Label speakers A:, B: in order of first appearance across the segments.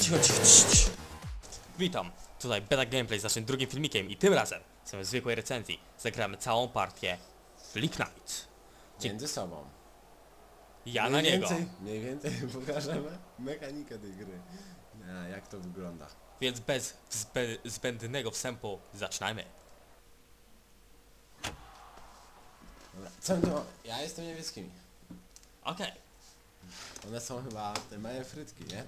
A: Cicho, cicho, cicho, cicho. Witam, tutaj Beta Gameplay z naszym drugim filmikiem i tym razem, zamiast zwykłej recenzji, zagramy całą partię Flick Night. Dzie-
B: Między sobą.
A: Ja na
B: mniej
A: niego,
B: Więcej, mniej więcej pokażemy mechanikę tej gry. A, jak to wygląda.
A: więc bez zbę zbędnego wstępu zaczynajmy.
B: Dobra. Co to? Ja jestem niebieskimi.
A: Okej,
B: One są chyba te małe frytki, nie?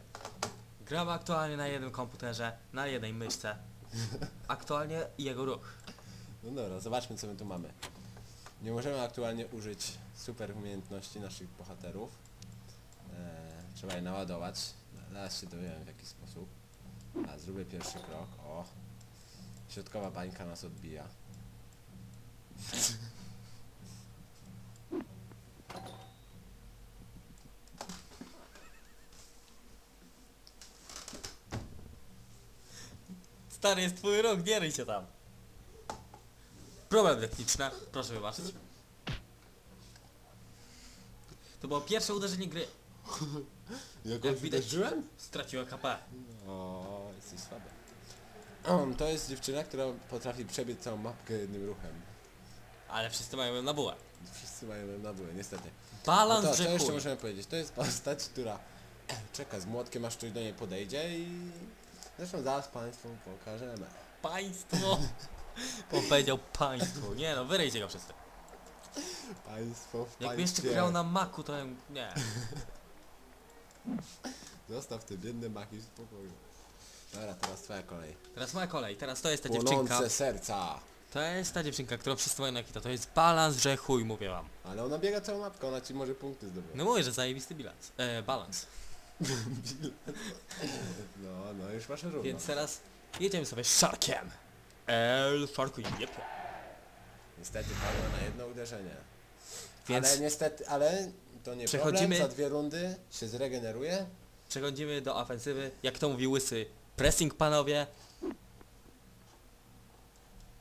A: Gramy aktualnie na jednym komputerze, na jednej myszce. Aktualnie jego ruch.
B: No dobra, zobaczmy co my tu mamy. Nie możemy aktualnie użyć super umiejętności naszych bohaterów. Eee, trzeba je naładować. Zaraz się dowiemy w jaki sposób. A, zrobię pierwszy krok. O. Środkowa bańka nas odbija.
A: Stary jest twój ruch, nie ryj się tam. Problem techniczny, proszę wybaczyć. To było pierwsze uderzenie gry.
B: Jak
A: Jak widać-
B: uderzyłem?
A: Straciła KP.
B: O, jesteś słaby. O, to jest dziewczyna, która potrafi przebiec całą mapkę jednym ruchem.
A: Ale wszyscy mają ją na bułę.
B: Wszyscy mają ją na dół, niestety. No to, to jeszcze możemy powiedzieć. To jest postać, która czeka z młotkiem, aż ktoś do niej podejdzie i... Zresztą zaraz Państwu pokażemy.
A: Państwo! On powiedział państwo. Nie no, wyryjcie go wszyscy.
B: Państwo w
A: Jakby jeszcze
B: państwie.
A: grał na maku, to ja- nie.
B: Zostaw te biedne maki w spokoju. Dobra, teraz twoja kolej.
A: Teraz moja kolej, teraz to jest ta dziewczynka.
B: Płonące serca.
A: To jest ta dziewczynka, którą wszyscy mają na kita. To jest balans, że chuj, mówię wam.
B: Ale ona biega całą mapkę, ona ci może punkty zdobyć.
A: No mówię, że zajebisty bilans. E, balans.
B: No, no już masz równo.
A: Więc teraz jedziemy sobie szarkiem. El szarku jep.
B: Niestety padła na jedno uderzenie.
A: Więc
B: Ale niestety, ale to nie
A: Przechodzimy-
B: problem, za dwie rundy się zregeneruje.
A: przechodzimy do ofensywy. Jak to mówi łysy, pressing panowie.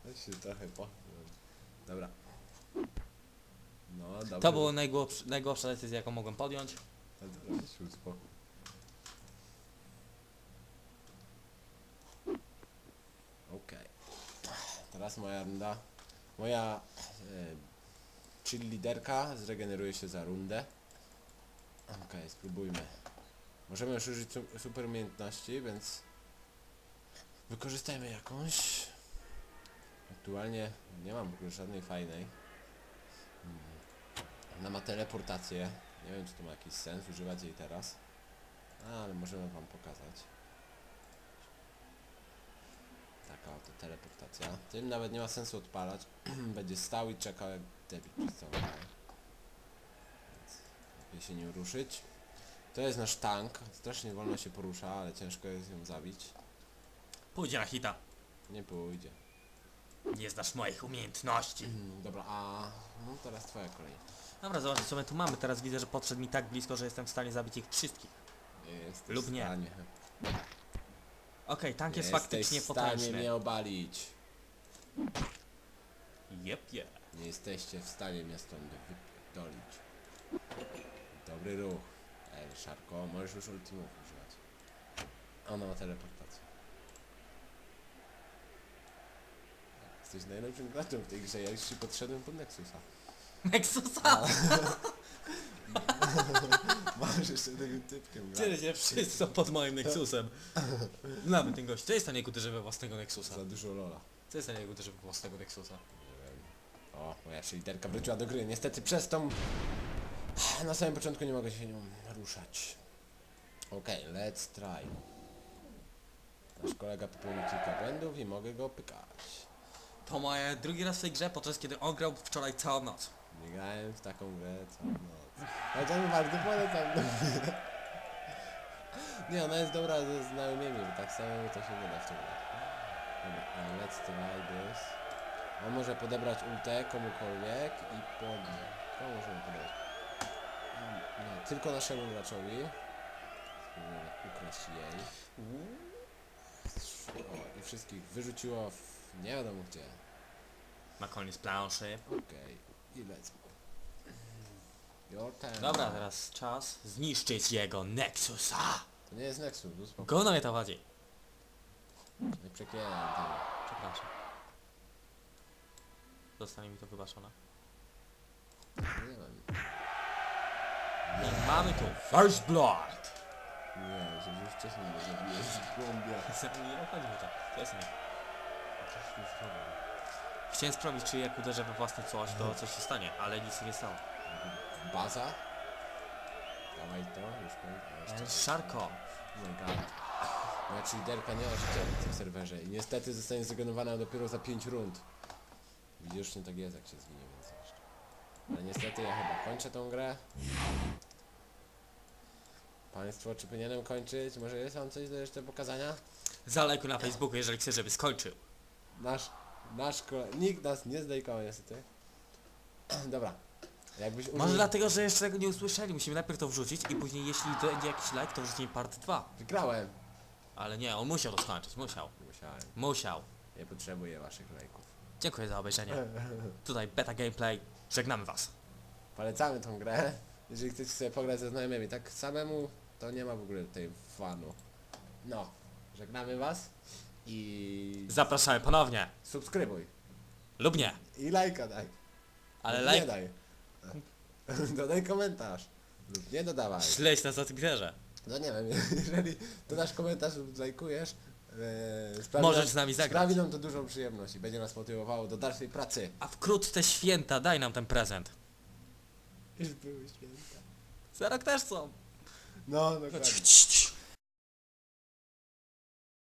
B: To się trochę po... Dobra. No, dobra.
A: To była najgłupsza, decyzja, jaką mogłem podjąć.
B: Dobra, weź się uspokój. Okej. Teraz moja runda. Moja e, liderka zregeneruje się za rundę. Okej, spróbujmy. Możemy już użyć su- super umiejętności, więc wykorzystajmy jakąś. Aktualnie nie mam żadnej fajnej. Hmm. Ona ma teleportację. Nie wiem, czy to ma jakiś sens używać jej teraz. Ale możemy wam pokazać. Taka oto teleportacja. Tym nawet nie ma sensu odpalać. Będzie stał i czekał jak debil przez całą grę. Więc lepiej się nie ruszyć. To jest nasz tank. Strasznie wolno się porusza, ale ciężko jest ją zabić.
A: Pójdzie na hita.
B: Nie pójdzie.
A: Nie znasz moich umiejętności.
B: Mm, Dobra, a no teraz twoja kolej.
A: Dobra, zobaczcie co my tu mamy. Teraz widzę, że podszedł mi tak blisko, że jestem w stanie zabić ich wszystkich.
B: Jesteś
A: Lub
B: w
A: nie.
B: stanie.
A: Okej, tank jest
B: Jesteś
A: faktycznie
B: w stanie
A: potężny.
B: mnie obalić.
A: Jep.
B: Nie jesteście w stanie mnie stąd wypierdolić. Dobry ruch. Ej, Szarko, możesz już ultimów używać. Ona ma teleportację. Jesteś najlepszym graczem w tej grze, ja już ci podszedłem pod Nexusa.
A: Nexusa!
B: Masz jeszcze tym typkiem.
A: Tyle się wszyscy są pod moim Nexusem. Znamy ten gość. Co jest stanie uderzyć we własnego Nexusa?
B: Za dużo lola.
A: Co jest stanie uderzyć we własnego Nexusa?
B: Nie wiem. O, moja liderka wróciła do gry. Niestety przez tą... Na samym początku nie mogę się nią ruszać. Okej, let's try. Nasz kolega popełnił kilka błędów i mogę go pykać.
A: To moje drugi raz w tej grze, podczas kiedy on grał wczoraj całą noc.
B: Nie grałem w taką grę całą noc. Mi bardzo polecam. Nie, ona jest dobra ze znajomymi, bo tak samo to się nie da w tą grę. Dobra, a let's try this. On może podebrać ultę komukolwiek i pod... Komu możemy podebrać? Nie, tylko naszemu graczowi. Spróbujemy ukraść jej. O, i wszystkich wyrzuciło w nie wiadomo gdzie.
A: Na koniec planszy.
B: Okej, i let's Your turn.
A: Dobra, teraz czas zniszczyć jego Nexusa.
B: To nie jest Nexus, spoko.
A: Gówno mnie to chodzi.
B: Nie przeklinam tego.
A: Przepraszam. Zostanie mi to wybaczone.
B: Nie mam.
A: I mamy tu First Blood.
B: Nie, że już wcześniej nie zabiłeś głąbia.
A: Nie obchodzi mnie to. To jest nie. Chciałem sprawdzić, czy jak uderzę we własne coś, to coś się stanie, ale nic się nie stało.
B: Baza? Dawaj to, już kończę.
A: El Sharko.
B: Oh my god. Moja cheaterka nie ma życia na tym serwerze i niestety zostanie zagenowana dopiero za 5 rund. Widzisz, nie tak jest jak się zginie, więc jeszcze. Ale niestety ja chyba kończę tą grę. Państwo, czy powinienem kończyć? Może jest wam coś do jeszcze pokazania?
A: Zalajkuj na Facebooku, jeżeli chcesz, żeby skończył.
B: Nasz, nasz kole... Nikt nas nie zdejkował niestety. Dobra. Jakbyś użył...
A: Może dlatego, że jeszcze tego nie usłyszeli. Musimy najpierw to wrzucić i później, jeśli będzie jakiś like, to wrzucimy part 2.
B: Wygrałem.
A: Ale nie, on musiał to skończyć, musiał.
B: Musiałem.
A: Musiał.
B: Nie potrzebuję waszych lajków.
A: Dziękuję za obejrzenie. Tutaj Beta Gameplay. Żegnamy was.
B: Polecamy tą grę. Jeżeli chcecie sobie pograć ze znajomymi, tak samemu, to nie ma w ogóle tej fanu. No, żegnamy was i
A: Zapraszamy ponownie.
B: subskrybuj.
A: Lub nie.
B: I lajka daj.
A: Ale
B: Lub
A: like...
B: Nie daj. Dodaj komentarz. Lub nie dodawaj.
A: Śledź nas na Twitterze.
B: No nie wiem, jeżeli dodasz komentarz lub zajkujesz, yy, sprawi
A: Możesz
B: nam,
A: z nami zagrać.
B: Sprawi nam to dużą przyjemność i będzie nas motywowało do dalszej pracy.
A: A wkrótce święta, daj nam ten prezent.
B: Już były święta.
A: Za rok też są.
B: No, dokładnie.
A: Cii.